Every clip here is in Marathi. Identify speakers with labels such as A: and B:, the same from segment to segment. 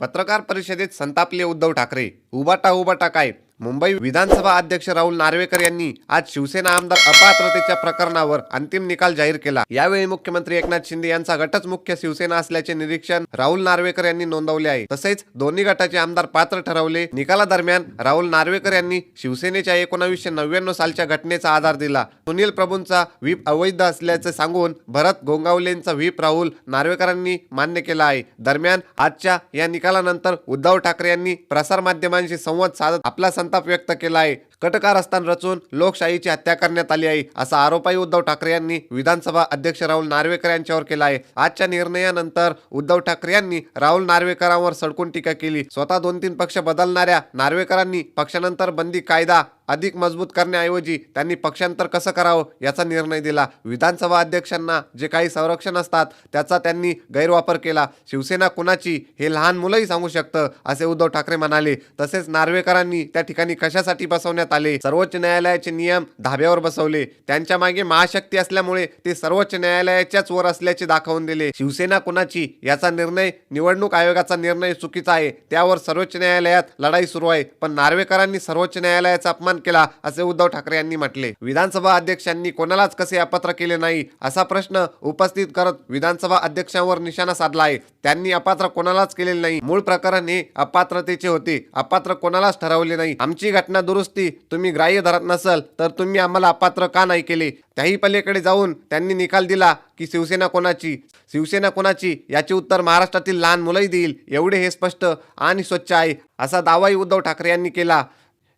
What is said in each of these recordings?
A: पत्रकार परिषदेत संतापले उद्धव ठाकरे. उबाटा उबाटा काय? मुंबई विधानसभा अध्यक्ष राहुल नार्वेकर यांनी आज शिवसेना आमदार अपात्रतेच्या प्रकरणावर अंतिम निकाल जाहीर केला. यावेळी मुख्यमंत्री एकनाथ शिंदे यांचा गटच मुख्य शिवसेना असल्याचे निरीक्षण राहुल नार्वेकर यांनी नोंदवले आहे. तसेच दोन्ही गटाचे आमदार पात्र ठरवले. निकालादरम्यान राहुल नार्वेकर यांनी शिवसेनेच्या एकोणावीसशे नव्याण्णव सालच्या घटनेचा आधार दिला. सुनील प्रभूंचा व्हीप अवैध असल्याचे सांगून भरत गोंगावलेंचा व्हीप राहुल नार्वेकरांनी मान्य केला आहे. दरम्यान आजच्या या निकालानंतर उद्धव ठाकरे यांनी प्रसारमाध्यमांशी संवाद साधत आपला संताप व्यक्त केला आहे. कटकारस्थान रचून लोकशाहीची हत्या करण्यात आली आहे असा आरोपही उद्धव ठाकरे यांनी विधानसभा अध्यक्ष राहुल नार्वेकर यांच्यावर केला आहे. आजच्या निर्णयानंतर उद्धव ठाकरे यांनी राहुल नार्वेकरांवर सडकून टीका केली. स्वतः दोन तीन पक्ष बदलणाऱ्या नार्वेकरांनी पक्षानंतर बंदी कायदा अधिक मजबूत करण्याऐवजी त्यांनी पक्षांतर कसं करावं याचा निर्णय दिला. विधानसभा अध्यक्षांना जे काही संरक्षण असतात त्याचा त्यांनी गैरवापर केला. शिवसेना कुणाची हे लहान मुलंही सांगू शकतं असे उद्धव ठाकरे म्हणाले. तसेच नार्वेकरांनी त्या ठिकाणी कशासाठी बसवण्यात करण्यात आले. सर्वोच्च न्यायालयाचे नियम धाब्यावर बसवले. त्यांच्या मागे महाशक्ती असल्यामुळे ते सर्वोच्च न्यायालयाच्याच वर असल्याचे दाखवून दिले. शिवसेना कोणाची? याचा निर्णय निवडणूक आयोगाचा निर्णय चुकीचा आहे. त्यावर सर्वोच्च न्यायालयात लढाई सुरू आहे. पण नार्वेकरांनी सर्वोच्च न्यायालयाचा अपमान केला असे उद्धव ठाकरे यांनी म्हटले. विधानसभा अध्यक्षांनी कोणालाच कसे अपात्र केले नाही असा प्रश्न उपस्थित करत विधानसभा अध्यक्षांवर निशाणा साधला आहे. त्यांनी अपात्र कोणालाच केलेले नाही. मूळ प्रकरण हे अपात्रतेचे होते. अपात्र कोणालाच ठरवले नाही. आमची घटना दुरुस्ती तुम्ही ग्राह्य धरत नसल तर तुम्ही आम्हाला अपात्र का नाही केले? त्याही पलीकडे जाऊन त्यांनी निकाल दिला की शिवसेना कोणाची? शिवसेना कोणाची? याचे उत्तर महाराष्ट्रातील लहान मुलंही देईल. एवढे हे स्पष्ट आणि स्वच्छ आहे असा दावाही उद्धव ठाकरे यांनी केला.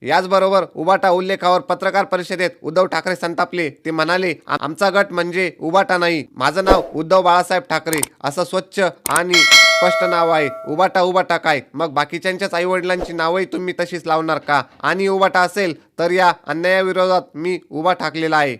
A: याचबरोबर उबाटा उल्लेखावर पत्रकार परिषदेत उद्धव ठाकरे संतापले. ते म्हणाले आमचा गट म्हणजे उबाटा नाही. माझं नाव उद्धव बाळासाहेब ठाकरे. असं स्वच्छ आणि स्पष्ट नाव आहे. उबाटा उबाटा काय? मग बाकीच्यांच्याच आई वडिलांची नावही तुम्ही तशीच लावणार का? आणि उबाटा असेल तर या अन्यायाविरोधात मी उभा ठाकलेला आहे.